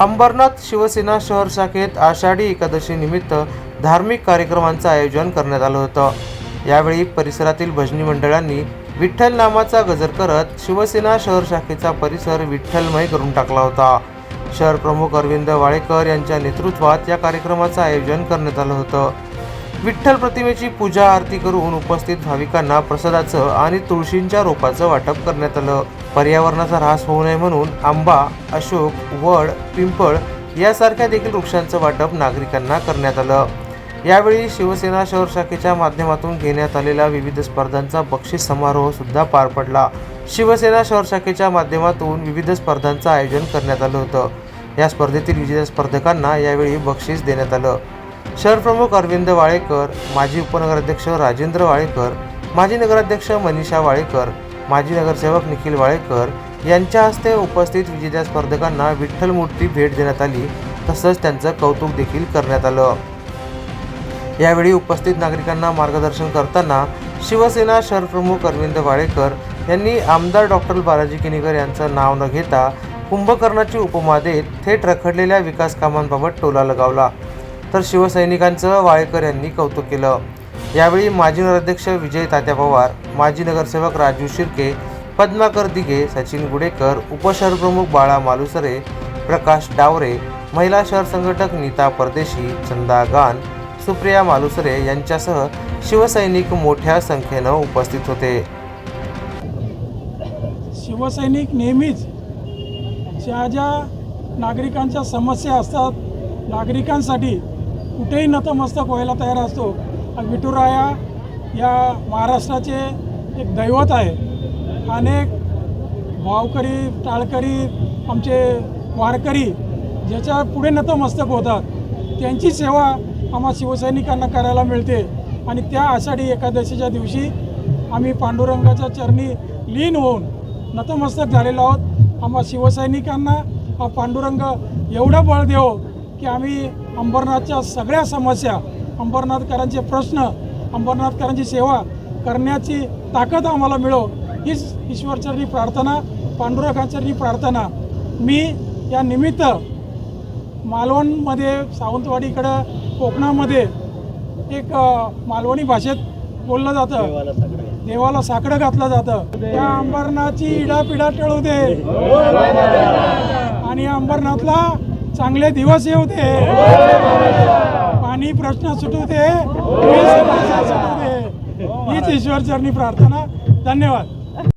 अंबरनाथ शिवसेना शहर शाखेत आषाढी एकादशी निमित्त धार्मिक कार्यक्रमांचं आयोजन करण्यात आलं होतं. यावेळी परिसरातील भजनी मंडळांनी विठ्ठल नामाचा गजर करत शिवसेना शहर शाखेचा परिसर विठ्ठलमय करून टाकला होता. शहर प्रमुख अरविंद वाळेकर यांच्या नेतृत्वात या कार्यक्रमाचं आयोजन करण्यात आलं होतं. विठ्ठल प्रतिमेची पूजा आरती करून उपस्थित भाविकांना प्रसादाचं आणि तुळशींच्या रोपाचं वाटप करण्यात आलं. पर्यावरणाचा ऱ्हास होऊ नये म्हणून आंबा अशोक वड पिंपळ यासारख्या देखील वृक्षांचं वाटप नागरिकांना करण्यात आलं. यावेळी शिवसेना शहर शाखेच्या माध्यमातून घेण्यात आलेल्या विविध स्पर्धांचा बक्षीस समारोह सुद्धा पार पडला. शिवसेना शहर शाखेच्या माध्यमातून विविध स्पर्धांचं आयोजन करण्यात आलं होतं. या स्पर्धेतील विजेत्या स्पर्धकांना यावेळी बक्षीस देण्यात आलं. शहर प्रमुख अरविंद वाळेकर माजी उपनगराध्यक्ष राजेंद्र वाळेकर माजी नगराध्यक्ष मनीषा वाळेकर माजी नगरसेवक निखिल वाळेकर यांच्या हस्ते उपस्थित विजेत्या स्पर्धकांना विठ्ठल मूर्ती भेट देण्यात आली तसंच त्यांचं कौतुक देखील करण्यात आलं. यावेळी उपस्थित नागरिकांना मार्गदर्शन करताना शिवसेना शहर प्रमुख अरविंद वाळेकर यांनी आमदार डॉक्टर बालाजी किनीकर यांचं नाव न घेता कुंभकर्णाची उपमा देत थेट रखडलेल्या विकास कामांबाबत टोला लगावला. तर शिवसैनिकांचं वाळेकर यांनी कौतुक केलं. यावेळी माजी नगराध्यक्ष विजय तात्या पवार माजी नगरसेवक राजू शिर्के पद्माकर दिघे सचिन गुडेकर उपशहरप्रमुख बाळा मालुसरे प्रकाश डावरे महिला शहर संघटक नीता परदेशी चंदा गान सुप्रिया मालुसरे यांच्यासह शिवसैनिक मोठ्या संख्येनं उपस्थित होते. शिवसैनिक नेहमीच ज्या ज्या नागरिकांच्या समस्या असतात नागरिकांसाठी कुठेही नतमस्तक व्हायला तयार असतो. विठुराया या महाराष्ट्राचे एक दैवत आहे. अनेक भावकरी टाळकरी आमचे वारकरी ज्याच्या पुढे नतमस्तक होतात त्यांची सेवा आम्हा शिवसैनिकांना करायला मिळते. आणि त्या आषाढी एकादशीच्या दिवशी आम्ही पांडुरंगाच्या चरणी लीन होऊन नतमस्तक झालेलो आहोत. आम्हा शिवसैनिकांना हा पांडुरंग एवढं बळ देव की आम्ही अंबरनाथच्या सगळ्या समस्या अंबरनाथकरांचे प्रश्न अंबरनाथकरांची सेवा करण्याची ताकद आम्हाला मिळो हीच ईश्वरचरणी प्रार्थना पांडुरंगाचरणी प्रार्थना. मी या निमित्त मालवणमध्ये सावंतवाडीकडं कोकणामध्ये एक मालवणी भाषेत बोललं जातं. देवाला साकडं घातलं जातं. त्या अंबरनाथची इडापिडा टळू दे. आणि अंबरनाथला चांगले दिवस येऊ दे. पाणी प्रश्न सुटू दे. दे. हीच ईश्वर चरणी प्रार्थना. धन्यवाद.